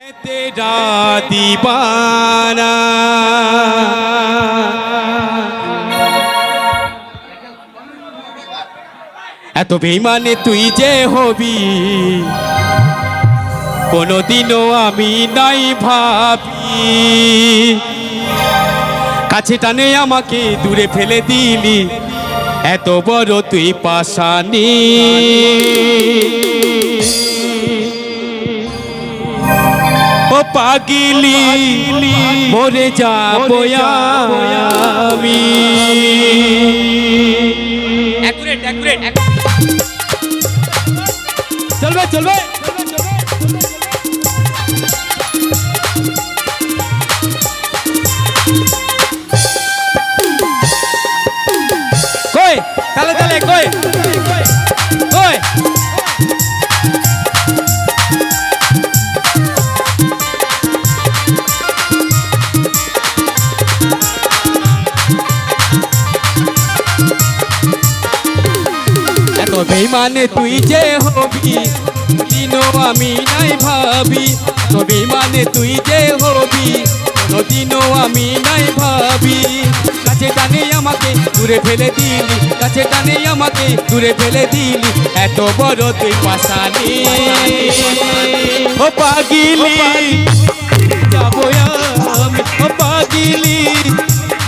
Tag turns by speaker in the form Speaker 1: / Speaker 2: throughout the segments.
Speaker 1: तेरा दीवाना এত বেমানে তুই যে হবি কোনোদিনও আমি নাই ভাবি কাছে টানে আমাকে দূরে ফেলে দিলি এত বড় তুই পাশানি পাগিলি মরে যাব আমি।
Speaker 2: অ্যাকুরেট অ্যাকুরেট
Speaker 1: চলবে চলবে। কই? তালে তালে কই কই? বেমানে তুই যে হবি, দিনও আমি নাই ভাবি। বেমানে তুই যে হবি, কোনোদিনও আমি নাই ভাবি। কাছে টানে আমাকে দূরে ফেলে দিলি কাছে টানে আমাকে দূরে ফেলে দিলি। এত বড় তুই পাশানি। পাগিলি, যাব আমি পাগিলি,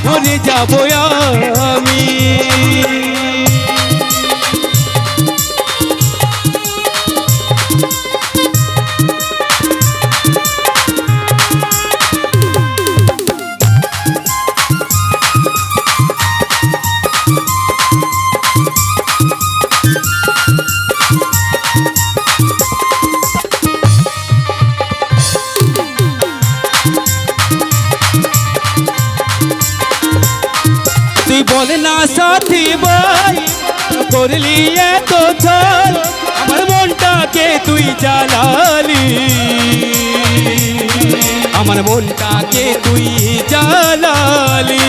Speaker 1: মরে যাব আমি। বল না সাথী ভাই, করলি এত ছাল আমার মনটাকে তুই জ্বালালি। আমার মনটাকে তুই জ্বালালি।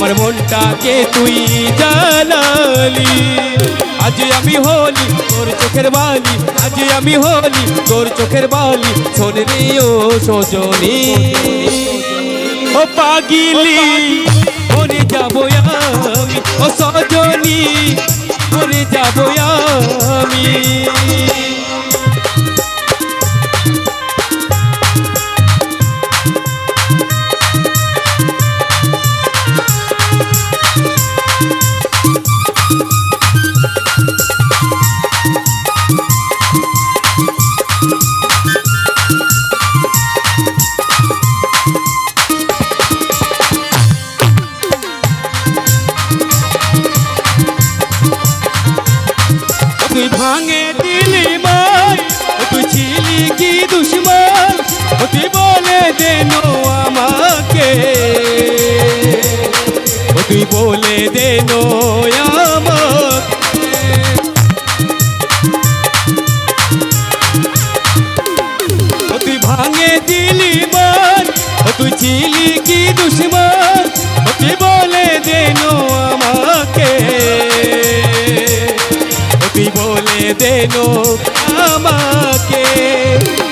Speaker 1: আমার মনটাকে তুই জ্বালালি আজ আমি হলি তোর চোখের বালি, আজ আমি হলি তোর চোখের বালি, শোন রে ও সজনি। ও পাগিলি, মরে যাব আমি, ও সজনি, মরে যাব আমি। ভাঙে দিলি মাই, তুই ছিলি কি দুশ্মন? তুই বলে দেন আমাকে। তুই বলে দেন আমাকে। তুই ভাঙে দিলি মান তুই ছিলি কি দুশ্মন? দেন আমাকে।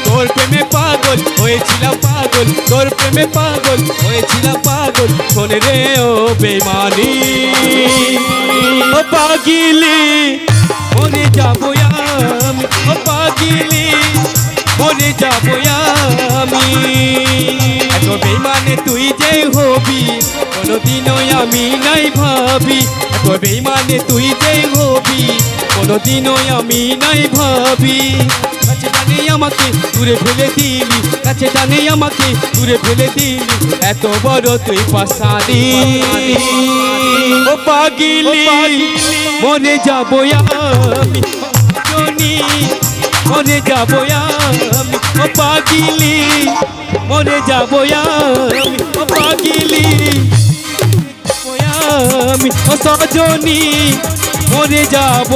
Speaker 1: তোর প্রেমে পাগল হয়েছিলাম পাগল, তোর প্রেমে পাগল হয়েছিলাম পাগল। শোন রে ও বেমানি ও পাগিলি মরে যাব আমি। ও পাগিলি মরে যাব আমি। এত বেমানে তুই যে হবি, কোনোদিনও আমি নাই ভাবি। এত বেমানে তুই যে হবি কোনোদিনও আমি নাই ভাবি। কাছে টানে আমাকে দূরে ফেলে দিলি কাছে টানে আমাকে দূরে ফেলে দিলি এত বড় তুই পাশানি। ও পাগিলি মরে যাব আমি মরে যাব আমি ও পাগিলি মরে যাব আমি আমি সজনী মরে যাব